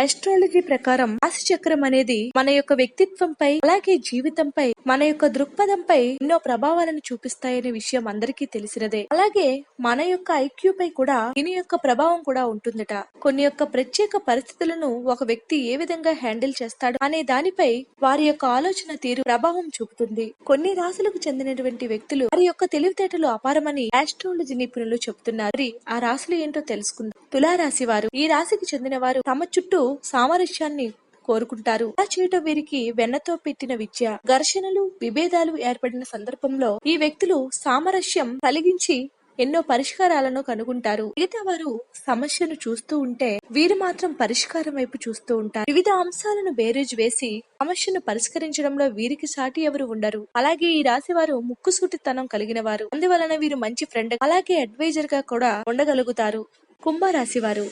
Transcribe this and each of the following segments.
Astrology ప్రకారం రాశి చక్రం అనేది మన యొక్క వ్యక్తిత్వంపై అలాగే జీవితంపై మన యొక్క దృక్పథంపై ఎన్నో ప్రభావాలను చూపిస్తాయనే విషయం అందరికీ తెలిసినదే. అలాగే మన యొక్క ఐక్యూ పై కూడా దీని యొక్క ప్రభావం కూడా ఉంటుందట. కొన్ని యొక్క ప్రత్యేక పరిస్థితులను ఒక వ్యక్తి ఏ విధంగా హ్యాండిల్ చేస్తాడు అనే దానిపై వారి యొక్క ఆలోచన తీరు ప్రభావం చూపుతుంది. కొన్ని రాశులకు చెందినటువంటి వ్యక్తులు వారి యొక్క తెలివితేటలు అపారమని ఆస్ట్రాలజీ నిపుణులు చెబుతున్నారు. ఆ రాశులు ఏంటో తెలుసుకుందాం. తులారాశి వారు ఈ రాశికి చెందిన వారు తమ చుట్టూ సామరస్యాన్ని కోరుకుంటారు. అలా చేయటం వీరికి వెన్నతో పెట్టిన విద్య ఘర్షణలు విభేదాలు ఏర్పడిన సందర్భంలో ఈ వ్యక్తులు సామరస్యం కలిగించి ఎన్నో పరిష్కారాలను కనుగొంటారు. మిగతా వారు సమస్యను చూస్తూ ఉంటే వీరు మాత్రం పరిష్కారం వైపు చూస్తూ ఉంటారు. వివిధ అంశాలను బేరేజ్ వేసి సమస్యను పరిష్కరించడంలో వీరికి సాటి ఎవరు ఉండరు. అలాగే ఈ రాశి వారు ముక్కుసూటితనం కలిగిన వారు. అందువలన వీరు మంచి ఫ్రెండ్ అలాగే అడ్వైజర్గా కూడా ఉండగలుగుతారు. కుంభరాశి వారు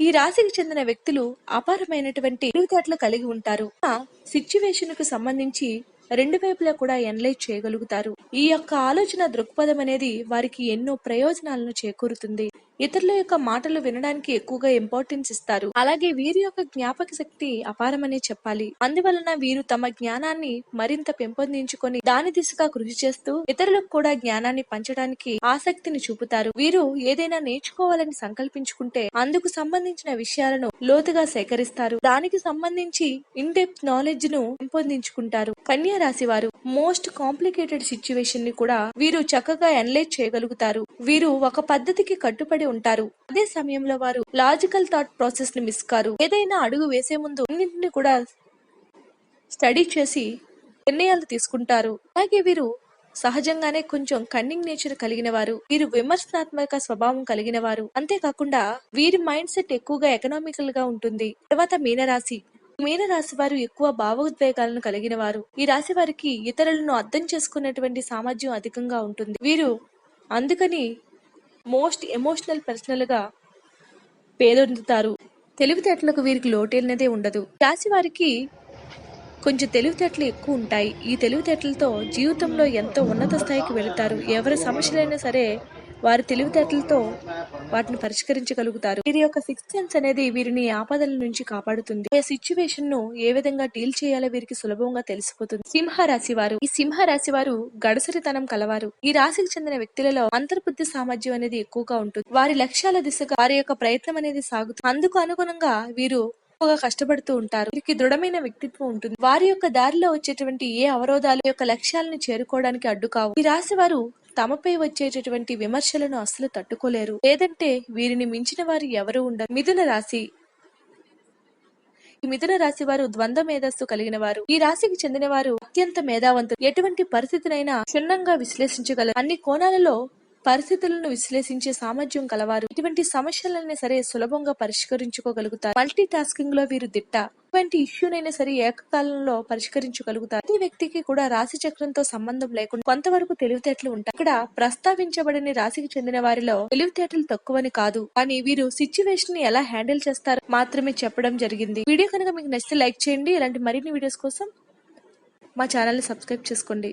ఈ రాశికి చెందిన వ్యక్తులు అపారమైనటువంటి తెలివితేటలు కలిగి ఉంటారు. సిచ్యువేషన్కు సంబంధించి రెండు వైపులా కూడా ఎనలైజ్ చేయగలుగుతారు. ఈ యొక్క ఆలోచన దృక్పథం అనేది వారికి ఎన్నో ప్రయోజనాలను చేకూరుతుంది. ఇతరుల యొక్క మాటలు వినడానికి ఎక్కువగా ఇంపార్టెన్స్ ఇస్తారు. అలాగే వీరి యొక్క జ్ఞాపక శక్తి అపారమనే చెప్పాలి. అందువలన వీరు తమ జ్ఞానాన్ని మరింత పెంపొందించుకొని దాని దిశగా కృషి చేస్తూ ఇతరులకు కూడా జ్ఞానాన్ని పంచడానికి ఆసక్తిని చూపుతారు. వీరు ఏదైనా నేర్చుకోవాలని సంకల్పించుకుంటే అందుకు సంబంధించిన విషయాలను లోతుగా సేకరిస్తారు. దానికి సంబంధించి ఇన్ డెప్త్ నాలెడ్జ్ను పెంపొందించుకుంటారు. కన్యా రాశి వారు మోస్ట్ కాంప్లికేటెడ్ సిచ్యువేషన్ని కూడా వీరు చక్కగా అనలైజ్ చేయగలుగుతారు. వీరు ఒక పద్ధతికి కట్టుబడి ఉంటారు. అదే సమయంలో వారు లాజికల్ థాట్ ప్రాసెస్ని మిస్ కారు. ఏదైనా అడుగు వేసే ముందు అన్నింటిని కూడా స్టడీ చేసి నిర్ణయాలు తీసుకుంటారు. అలాగే వీరు సహజంగానే కొంచెం కన్నింగ్ నేచర్ కలిగిన వారు. వీరు విమర్శనాత్మక స్వభావం కలిగిన వారు. అంతేకాకుండా వీరి మైండ్ సెట్ ఎక్కువగా ఎకనామికల్గా ఉంటుంది. తర్వాత మీనరాశి. మీనరాశి వారు ఎక్కువ భావోద్వేగాలను కలిగిన వారు. ఈ రాశి వారికి ఇతరులను అర్థం చేసుకునేటువంటి సామర్థ్యం అధికంగా ఉంటుంది. వీరు అందుకని మోస్ట్ ఎమోషనల్ పర్సనల్గా పేరొందుతారు. తెలివితేటలకు వీరికి లోటేలినదే ఉండదు. రాశి వారికి కొంచెం తెలివితేటలు ఎక్కువ ఉంటాయి. ఈ తెలివితేటలతో జీవితంలో ఎంతో ఉన్నత స్థాయికి వెళుతారు. ఎవరి సమస్యలైనా సరే వారి తెలివితేటలతో వాటిని పరిష్కరించగలుగుతారు. వీరి యొక్క సిక్స్త్ సెన్స్ అనేది వీరిని ఆపదల నుంచి కాపాడుతుంది. ఏ సిచ్యువేషన్ను ఏ విధంగా డీల్ చేయాలో వీరికి సులభంగా తెలిసిపోతుంది. సింహ రాశి వారు. ఈ సింహ రాశి వారు గడసరితనం కలవారు. ఈ రాశికి చెందిన వ్యక్తులలో అంతర్బుద్ధి సామర్థ్యం అనేది ఎక్కువగా ఉంటుంది. వారి లక్ష్యాల దిశగా వారి యొక్క ప్రయత్నం అనేది సాగుతుంది. అందుకు అనుగుణంగా వీరు ఎక్కువగా కష్టపడుతూ ఉంటారు. వీరికి దృఢమైన వ్యక్తిత్వం ఉంటుంది. వారి యొక్క దారిలో వచ్చేటువంటి ఏ అవరోధాలు యొక్క లక్ష్యాలను చేరుకోవడానికి అడ్డు కావు ఈ రాశి వారు తమపై వచ్చేటటువంటి విమర్శలను అస్సలు తట్టుకోలేరు. లేదంటే వీరిని మించిన వారు ఎవరు ఉండరు. మిథున రాశి. ఈ మిథున రాశి వారు ద్వంద్వ మేధస్సు కలిగిన వారు. ఈ రాశికి చెందిన వారు అత్యంత మేధావంతులు. ఎటువంటి పరిస్థితినైనా క్షుణ్ణంగా విశ్లేషించగలరు. అన్ని కోణాలలో పరిస్థితులను విశ్లేషించే సామర్థ్యం కలవారు. ఇటువంటి సమస్యలైనా సరే సులభంగా పరిష్కరించుకోగలుగుతారు. మల్టీ టాస్కింగ్లో వీరు దిట్ట. ఇటువంటి ఇష్యూనైనా సరే ఏకకాలంలో పరిష్కరించగలుగుతారు. ప్రతి వ్యక్తికి కూడా రాశి చక్రంతో సంబంధం లేకుండా కొంతవరకు తెలివితేటలు ఉంటాయి. ఇక్కడ ప్రస్తావించబడిన రాశికి చెందిన వారిలో తెలివితేటలు తక్కువని కాదు. కానీ వీరు సిచ్యువేషన్ని ఎలా హ్యాండిల్ చేస్తారు మాత్రమే చెప్పడం జరిగింది. వీడియో కనుక మీకు నచ్చితే లైక్ చేయండి. ఇలాంటి మరిన్ని వీడియోస్ కోసం మా ఛానల్ సబ్స్క్రైబ్ చేసుకోండి.